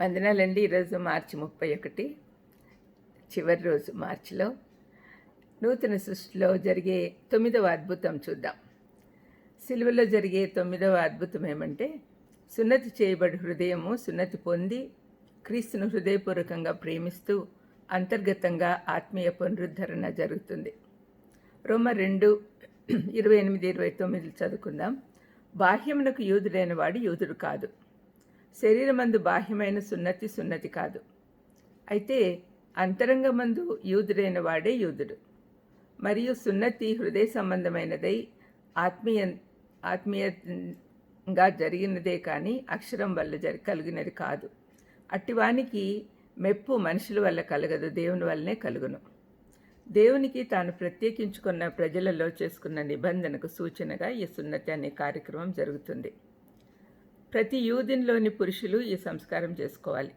వందనాలండి. ఈరోజు మార్చి ముప్పై ఒకటి చివరి రోజు మార్చిలో. నూతన సృష్టిలో జరిగే తొమ్మిదవ అద్భుతం చూద్దాం. సిలువలో జరిగే తొమ్మిదవ అద్భుతం ఏమంటే సున్నతి చేయబడి హృదయము సున్నతి పొంది క్రీస్తును హృదయపూర్వకంగా ప్రేమిస్తూ అంతర్గతంగా ఆత్మీయ పునరుద్ధరణ జరుగుతుంది. రోమ రెండు ఇరవై ఎనిమిది ఇరవై తొమ్మిది చదువుకుందాం. బాహ్యమునకు యూదుడైన వాడు యూదుడు కాదు. శరీరమందు బాహ్యమైన సున్నతి సున్నతి కాదు. అయితే అంతరంగమందు యూదుడైన వాడే యూదుడు. మరియు సున్నతి హృదయ సంబంధమైనదై ఆత్మీయ ఆత్మీయంగా జరిగినదే కానీ అక్షరం వల్ల జరి కలిగినది కాదు. అట్టివానికి మెప్పు మనుషుల వల్ల కలగదు దేవుని వల్లనే కలుగును. దేవునికి తాను ప్రత్యేకించుకున్న ప్రజలలో చేసుకున్న నిబంధనకు సూచనగా ఈ సున్నతి అనే కార్యక్రమం జరుగుతుంది. ప్రతి యూదిన్లోని పురుషులు ఈ సంస్కారం చేసుకోవాలి.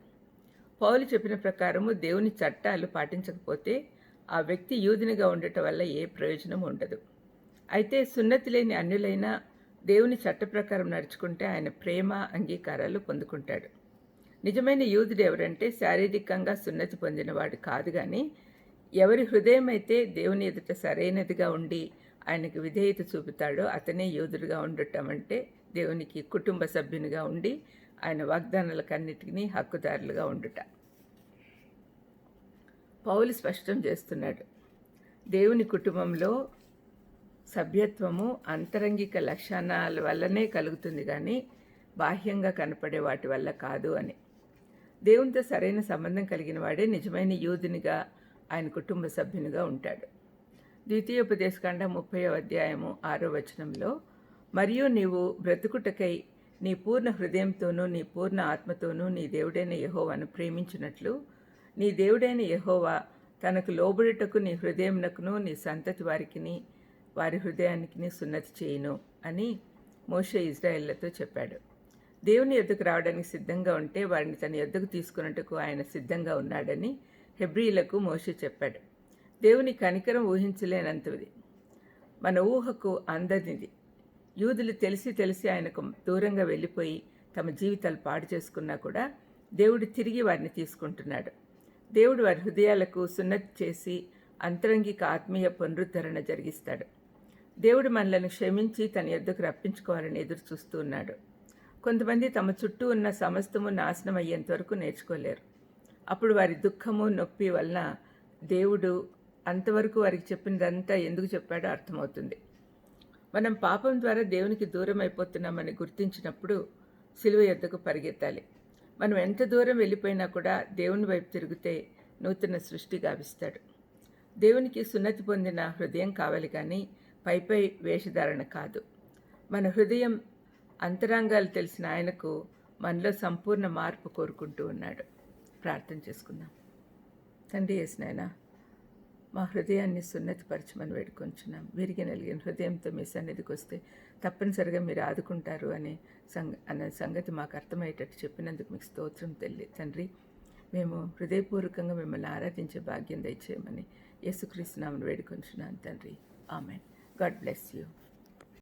పౌలు చెప్పిన ప్రకారము దేవుని చట్టాలు పాటించకపోతే ఆ వ్యక్తి యూదినిగా ఉండటం వల్ల ఏ ప్రయోజనం ఉండదు. అయితే సున్నతి లేని అన్యులైనా దేవుని చట్ట ప్రకారం నడుచుకుంటే ఆయన ప్రేమ అంగీకారాలు పొందుకుంటాడు. నిజమైన యూదుడు ఎవరంటే శారీరకంగా సున్నతి పొందినవాడు కాదు కానీ ఎవరి హృదయం అయితే దేవుని ఎదుట సరైనదిగా ఉండి ఆయనకు విధేయత చూపుతాడో అతనే యోధుడిగా ఉండటం అంటే దేవునికి కుటుంబ సభ్యునిగా ఉండి ఆయన వాగ్దానాలకన్నిటినీ హక్కుదారులుగా ఉండుట. పౌలు స్పష్టం చేస్తున్నాడు దేవుని కుటుంబంలో సభ్యత్వము అంతరంగిక లక్షణాల వల్లనే కలుగుతుంది కానీ బాహ్యంగా కనపడే వాటి వల్ల కాదు అని. దేవునితో సరైన సంబంధం కలిగిన వాడే నిజమైన యూదునిగా ఆయన కుటుంబ సభ్యునిగా ఉంటాడు. ద్వితీయోపదేశకాండ ముప్పై అధ్యాయము ఆరో వచనంలో మరియు నీవు బ్రతుకుటకై నీ పూర్ణ హృదయంతోనూ నీ పూర్ణ ఆత్మతోనూ నీ దేవుడైన యహోవాను ప్రేమించినట్లు నీ దేవుడైన యహోవా తనకు లోబడుటకు నీ హృదయంనకును నీ సంతతి వారికిని వారి హృదయానికి సున్నతి చేయును అని మోషే ఇజ్రాయిల్లతో చెప్పాడు. దేవుని ఎద్దుకు రావడానికి సిద్ధంగా ఉంటే వారిని తన ఎద్దుకు తీసుకున్నట్టుకు ఆయన సిద్ధంగా ఉన్నాడని హెబ్రిలకు మోషే చెప్పాడు. దేవుని కనికరం ఊహించలేనంతది మన ఊహకు అందనిది యూదులు తెలిసి తెలిసి ఆయనకు దూరంగా వెళ్ళిపోయి తమ జీవితాలు పాడు చేసుకున్నా కూడా దేవుడు తిరిగి వారిని తీసుకుంటున్నాడు. దేవుడు వారి హృదయాలకు సున్నతి చేసి అంతరంగిక ఆత్మీయ పునరుద్ధరణ జరిగిస్తాడు. దేవుడు మనలను క్షమించి తన ఎద్దుకు రప్పించుకోవాలని ఎదురు చూస్తూ ఉన్నాడు. కొంతమంది తమ చుట్టూ ఉన్న సమస్తము నాశనం అయ్యేంత వరకు నేర్చుకోలేరు. అప్పుడు వారి దుఃఖము నొప్పి వలన దేవుడు అంతవరకు వారికి చెప్పినదంతా ఎందుకు చెప్పాడో అర్థమవుతుంది. మనం పాపం ద్వారా దేవునికి దూరం అయిపోతున్నామని గుర్తించినప్పుడు సిలువ ఎద్దకు పరిగెత్తాలి. మనం ఎంత దూరం వెళ్ళిపోయినా కూడా దేవుని వైపు తిరిగితే నూతన సృష్టి గావిస్తాడు. దేవునికి సున్నతి పొందిన హృదయం కావాలి కానీ పైపై వేషధారణ కాదు. మన హృదయం అంతరంగాలు తెలిసిన ఆయనకు మనలో సంపూర్ణ మార్పు కోరుకుంటూ ఉన్నాడు. ప్రార్థన చేసుకుందాం. తండ్రి వేసినాయన మా హృదయాన్ని సున్నతిపరచమని వేడుకొంచున్నాం. విరిగి నలిగిన హృదయంతో మీ సన్నిధికి వస్తే తప్పనిసరిగా మీరు ఆదుకుంటారు అనే సంగ అనే సంగతి మాకు అర్థమయ్యేటట్టు చెప్పినందుకు మీకు స్తోత్రం తెల్లి. తండ్రి మేము హృదయపూర్వకంగా మిమ్మల్ని ఆరాధించే భాగ్యం దయచేయమని యేసుక్రీస్తునామని వేడుకొంచున్నాను తండ్రి. ఆమెన్. God bless you.